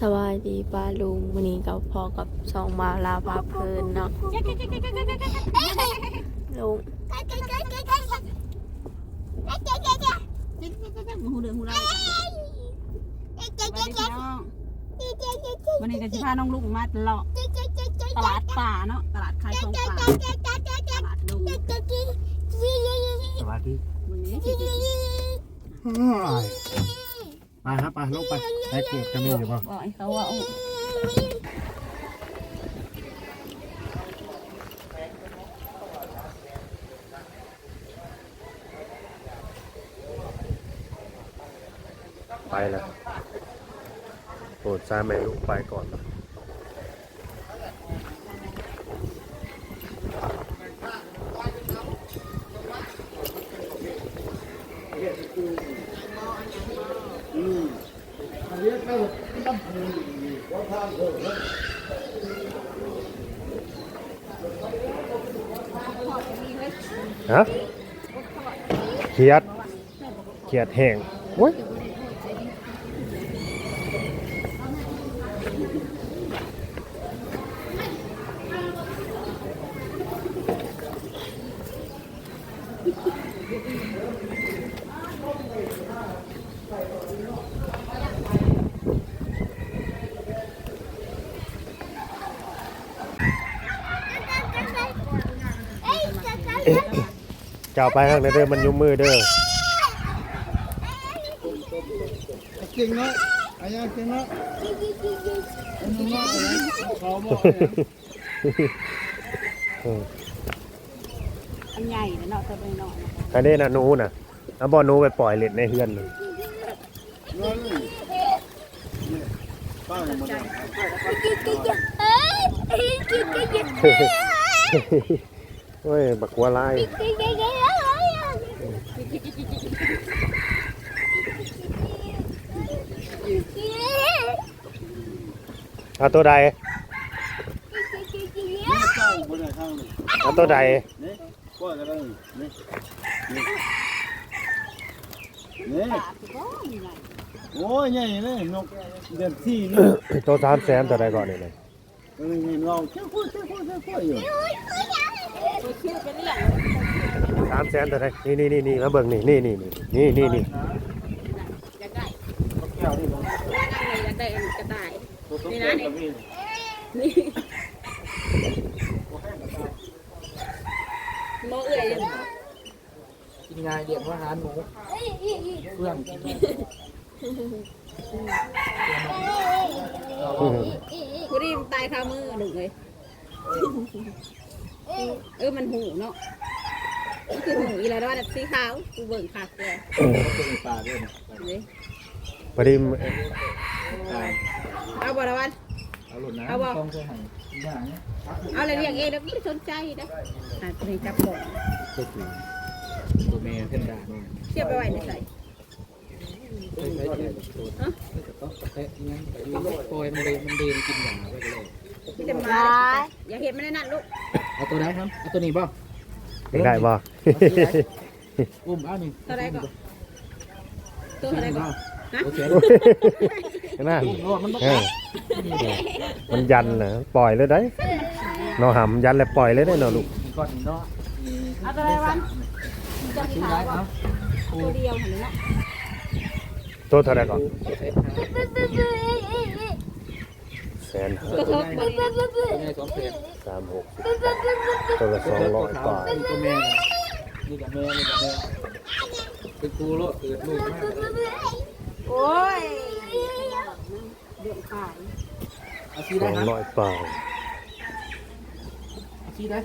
สบายดีป้าลุงวันนี้กับพ่อกับสองมาลาพาเพลินเนาะลุงหูเดือหูเราวันนี้ก็จะพาน้องลูกมาตลอดตลาดป่าเนาะตลาดขายของป่าตลาดลุงสวัสดีวันนี้ ไปครับไปลงไปไอ้เก็บจะมีอยู่ป่ะบอกให้เขาว่าโอ้ไปแล้วโปรดทราบแม่ลูกไปก่อนนะ ฮะเขียดเขียดแห้งโอ้ย เจ้าไปทางไหนเด้อมันยุ่มมือเด้อจริงเนาะอายาจริงเนาะอันนี้เนาะเขาบอกอันใหญ่เนาะตัวน้อยอันนี้นะหนูน่ะเอาบอหนูไปปล่อยเล็ดในเฮือนเลยเงินป้าหมดแล้วโอ้ยบักวัวลาย เอาตัวใดนี่เจ้าบนไหนข้างนี่เอาตัวใดนี่ก็จะได้นี่นี่นี่ๆป่าคือก็มีไงโอ้ยใหญ่เลยนกเดือนที่นี่ตัวสามแสนตัวใดก่อนนี่เลยมันเห็นเราเจ้าพูดเจ้าพูดเจ้าพูดอยู่ตัวคิ้วเป็นเรื่องสามแสนตัวใดนี่นี่นี่นี่มาเบิ่งนี่นี่นี่นี่นี่นี่อยากได้แก้วนี่อยากได้กระต่าย นี่นะนี่นี่โมเอื่อยกินงายเรียกว่าอาหาหมูเพื่อนกินกูรีบตายคามือหนึ่งเลยเออมันหูเนาะมันคือหูอีแล้วว่าสีขาวกูเบิ่งขาดเลยเป็นปลาด้วยนะนี่พอดี เอาบ่ละวัน เอาหลุดนะเอาบ่ ต้องเคยหันอย่างเนี้ยเอาอะไรอย่างเองแล้วไม่สนใจนะอะตัวนี้จับบ่ตัวผีตัวแม่ขึ้นด่าหน่อยเทียบไปไว้ในใส่ใช้ใช้ใช้ตัวต้องเตะงั้นไปปล่อยมันเดินมันเดินกินหยาไปเลยที่จะมาอย่าเห็นมันในนั้นลูกเอาตัวไหนครับเอาตัวนี้ป่ะได้บ่ อุ้มเอาหนึ่งตัวอะไรก่อนตัวอะไรก่อนโอเค นั่นอุ้มรอดมันต้องเออมันยันนะปล่อยเลยได้เนอหำยันแล้วปล่อยเลยได้เนอลูกมีก้อนเนาะเอาตัวอะไรวันตัวสีซื้อขาวได้ก่อนเนาะตัวเดียวเห็นไหมเนาะตัวเท่าไหรก่อนเซ็ตหาแสนห้าตัวเท่าตัวแม่สองเศษสามหกตัวละสองร้อยบาทนี่ตัวแม่นี่กับแม่นี่กับแม่เป็นกูโลดเกิดลูกมากโอ้ย เดือดขายเอาซีสได้องครับร้อยบาทเอาซีได้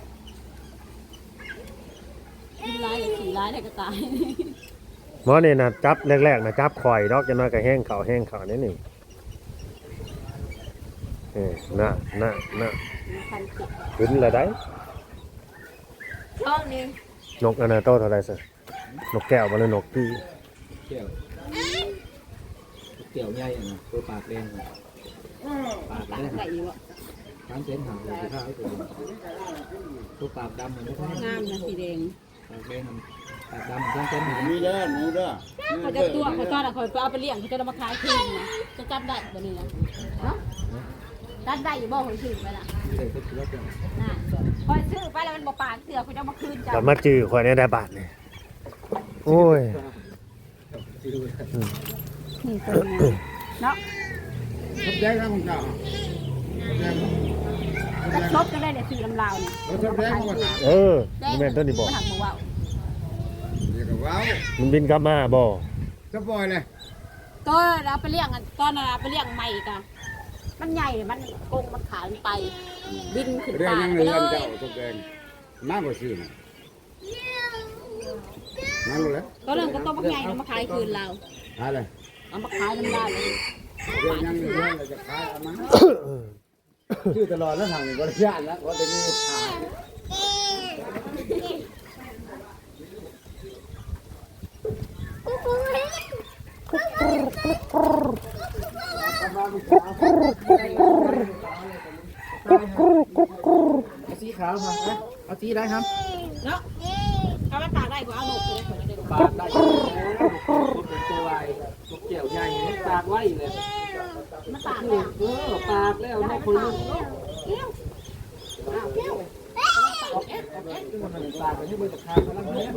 กินร้ายหรือขี่ร้ายเนี่ยก็ตายหมอนี่นะจับแรกๆนะจับข่อยดอกจะน้อยก็แห้งเขาแห้งเขานี่นี่เออน่ะน่ะน่ะพันจิตขึ้นเลยได้ช่องนี้นกอันนั้นโตเท่าไหรสินกแก้วมาเลยนกที่เกี่ยว เกี่ยวใหญ่อะนะตัวปากแดงอะปากตาแดงใส่อยู่อะทั้งเส้นหางเลยที่ข้าวให้ตัวตัวปากดำเหมือนไม่ใช่งามนะสีแดงปากแดงทดำต้องเต้นมีเด้อหนูเด้อเขาจะตัวเขาตอนอะเขาไปเอาไปเลี้ยงเขาจะเอามาขายคืนนะจะจับได้ตัวนี้นะเนาะจับได้อยู่บ่เขาคืนไปล่ะใส่ก็ถือว่าเป็นน่ะพอซื้อไปแล้วมันบ่ปากเสือเขาจะเอามาคืนจ้ะกลับมาจื้อข่อยในได้บาทนี่โอ้ย นี่ตัวนี้เนาะชอบแดงนะคุณเจ้าชอบแดงกระชบก็ได้เนี่ยสีลำลาวเนี่ยเขาชอบแดงเขาก็ถามเออนี่แม่นตัวนี้บ่มาหักมาว่าวเดี๋ยวก็ว้าวมันบินกลับมาบ่จะปล่อยเลยตอนเราไปเลี้ยงอะตอนเราไปเลี้ยงใหม่กะมันใหญ่มันกงมันขายไป บินขึ้นเรื่องป่ายังไปเรืเลอนเจ้ายชอบแดงมากกว่าซื้อนะนั่งเลยก็เรื่องก็ต้องมาใหญ่เรามาขายคืนเราหาเลย เอามาขายน้ำลายเลยเรื่องยังเรือนเราจะขายเอามั้งชื่อตลอดแล้วทางนี้บริษัทแล้วว่าจะมีขายเอาสีขาวครับเอาสีได้ครับเนาะถ้ามันตากได้ก็เอาหนกเลยปากได้เป็นตัวลายตัวเกี่ยวใหญ่ ไว้เลยมันตากเอเนี่ยอปากแล้วนอกคนนึงมันปากไปที่บนตะคางมาแล้วเนี่ย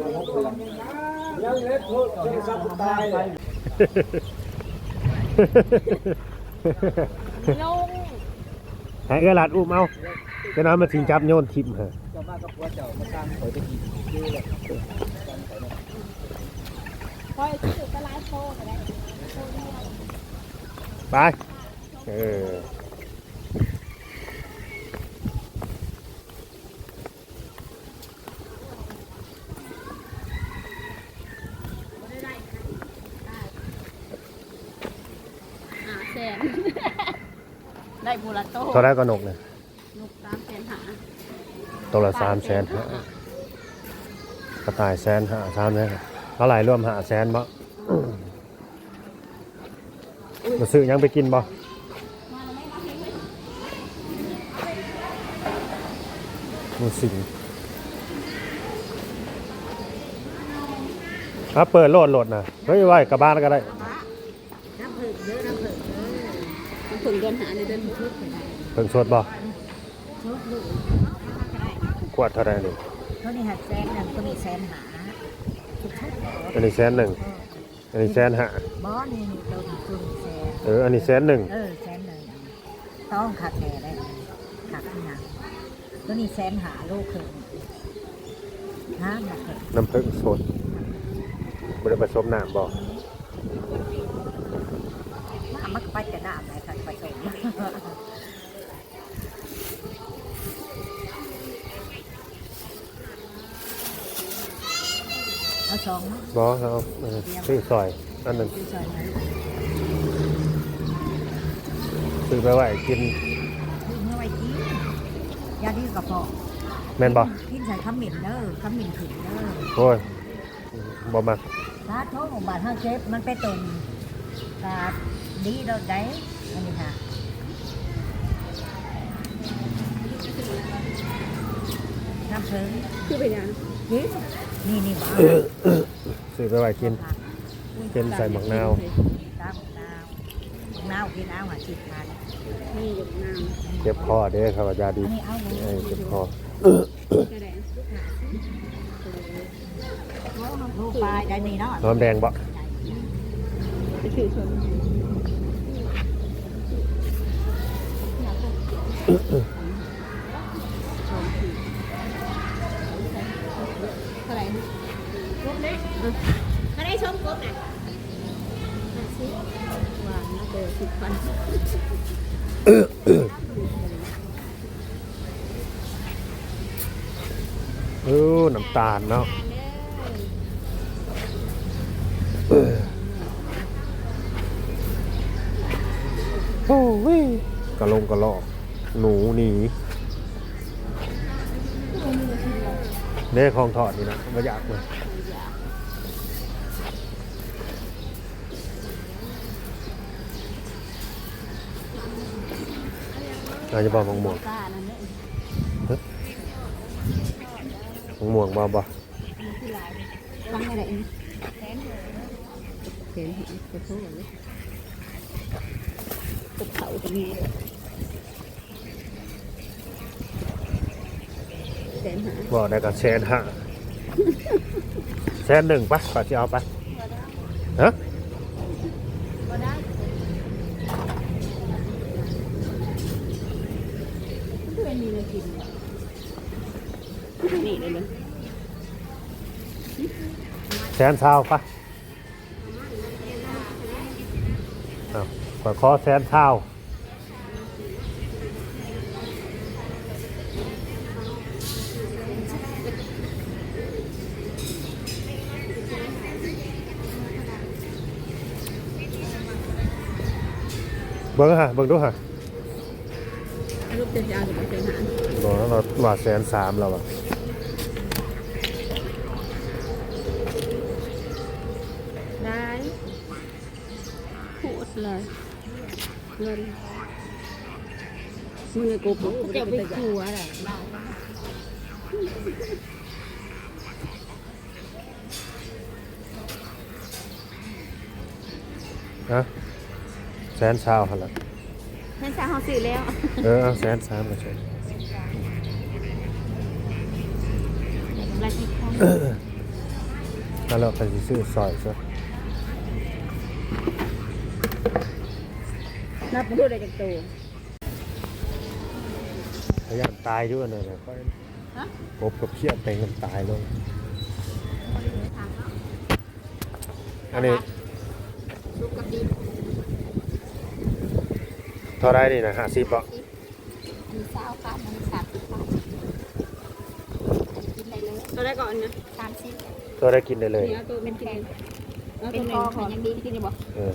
ยังเล็กโทษเห็นซับตายไปลงห้เอื้อหลาดอุ้มเอาจะนำมาสิงจับโยนทิมเจ้าบ้าก็กลัวเจ้ามาสร้างข่อยไปกินดูเลยคอยซื้อไปไลโฟก็ได้ ไป เออหาแสนได้บูราโต้เท่าไรก็นกเนี่ยลูกสามแสนหาตัวละสามแสนห้ากระต่ายแสนห้าสามแสนห้าเท่าไหร่รวมห้าแสนบ่ มาซื้อหยังไปกินบ่มูสิงถ้าเปิดโหลดโหลดนะเฮ้ยไว้กลับบ้านก็ได้น้ำผึ้งเยอะน้ำผึ้งน้ำผึ้งเดินหาในเดินผึ้งเพิ่งสดบ่ขวดเท่าไหรนี่เขานี่หัดแสนหนึ่งก็มีแสนหาชุดชุดอันนี้แสนหนึ่งอันนี้แสนห้าบอสนี่นี่ตัวนี้ตัวนี้แสน เอออันนี้แสนหนึ่งเออแสนหนึ่งต้องขาดแน่ได้ขาดที่หนังตัวนี้แสนหาลูกเขินฮะหนักเขินน้ำผึ้งสดบริผสมน้ำบ่มามันก็ไปแต่น้ำเลยค่ะผสมเอาสองเนาะบ่เอาเออซื้อซอยอันหนึ่งดู ซื้อไปไว้กินดูเมื่อไว้กินยาดีกระเพาะแม่นบ่กินใส่ขมิ้นเด้อขมิ้นถึงเด้อโอ้ยบ่มักสาธุของบาทห้าเจ็บมันไปตุ่มกาดีเราได้อันนี้ค่ะน้ำผึ้งคือไปยังกินนี่นี่บ้าซื้อไปไว้กินเป็นใส่หมักนาว ตามนาวมะนาวกินเอาหาสิบพันนี่อยู่น้เจ็บคอเด้อครับยาดีอันนี้เอาเลยเอ้ยเจ็บคอำกระแดงลูกปลายได้นี่เนาะน้ำแดงบ่ไปถือชนเท่าไหร่กบเนี่ยถ้าได้ชมกบเนี่ยห้าสิบวางนะตัวสิบพัน เออน้ำ ตาลเนาะโอ้ยกระลงกระลอก หนูหนีเด้ของทอดนี่นะไม่อยากเลยอาจจะบอกมะม่วงกล้านั่นเนี่ยมะ ม่วงบ่บ่ที่ลายฟังอะไรอีกแสนแสนขอโทษเลยตกเขาตรงนี้แสนหาบอกได้กับแสนห้าแสนหนึ่งปะก่อนที่เอาไปฮะก็ได้เพื่อนมีอะไรกินนี่เลยเลย แสนเช้าปะอ้าวขอขอแสนเช้าเบิ่งฮะเบิ่งดูฮะรูปเจ้าจ้าจะไปเป็นหาบอกแล้วเราว่าแสนสามแล้วอะ ได้พูด เลยเงินมึงไอ้กูปุ๊จะไปขัวอะไรฮะแสนเช้าฮะละเห็นสาวเขาสื่อแล้ว เออเอาแสนสามก็ใช่ราชิกาแล้วเราไปสิซื้อซอยซะ นับไปดูได้จากตัวพยายามตายด้วยนะเนี่ยพบกับเพี้ยเต็งกันตายเลยอันนี้ลูกกับดินเท่าไรนี่นะห้าสิบป่ะมีสาวค่ะมันสามสิบบาทกินอะไรเลยตัวได้ก่อนนะสามสิบตัวได้กินได้เลยนี่เอาตัวเป็นกินเป็นคอของยังดีกินได้บ่เออ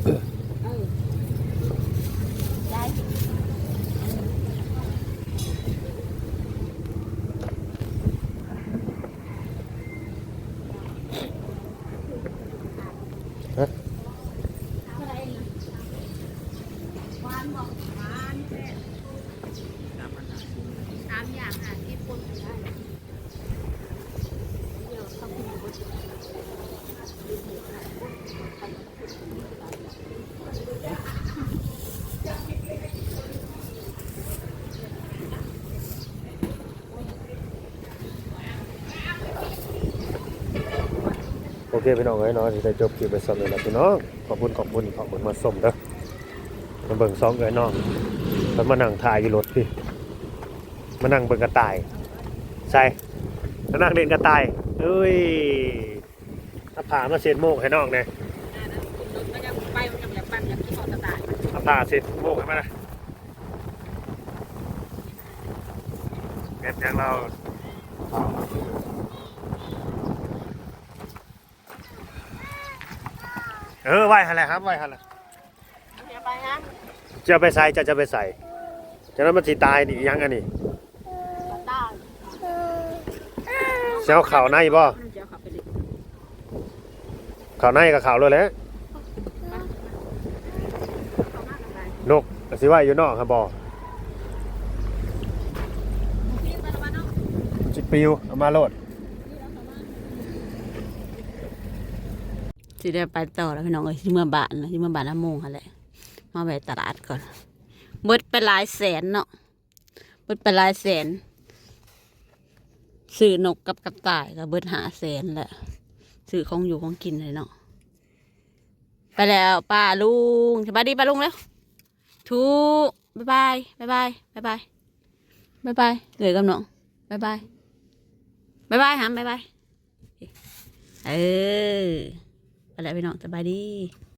เคพี่น้องเอ้ยเนาะที่ได้จบคลิปไปสำเร็จแล้วพี่น้องขอบคุณขอบคุณขอบคุณมาส้มเด้อมาเบิ่งซองเอ้ยน้องแล้วมานั่งถ่ายอยู่รถพี่มานั่งเบิ่งกระต่ายใช่มานั่งเล่นกระต่ายเอ้ยถ้าผ่ามาเซ็นโมกให้น้องเนี่ยท่าตะตายถ้าผ่าเซ็นโมกให้มานะเก็บอย่างเรา ออไหวหันแหละครับไหวหันแหละอย่าไปนะจะไปใส่จะจะไปใส่จะนั้นมันสิตายนี่ยังอันนี้ได้เช้าข่าวในบ่มันจะขับไปเลยข่าวในกับข่าวเลยแหล้วเขามากอะไรนกก็สิว่าอยู่นอกครับบ่พี่ไปละวันเนาะจิปิวเอามาโลด สิได้ไปต่อแล้วพี่น้องเอ้ยที่เมื่อบ้านนะที่เมื่อบ้านน้ำมงค่ะแหละมาแวะตลาดก่อนเบิดไปหลายแสนเนาะเบิดไปหลายแสนซื้อนกกับกระต่ายก็เบิดหาแสนแหละซื้อของอยู่ของกินเลยเนาะไปแล้วป้าลุงสบายดีป้าลุงแล้วทุบ๊ายบายบ๊ายบายบ๊ายบายบ๊ายบายเหลือยกับน้องบ๊ายบายบ๊ายบายหามบ๊ายบายเออ แล้วพี่น้องสบายดี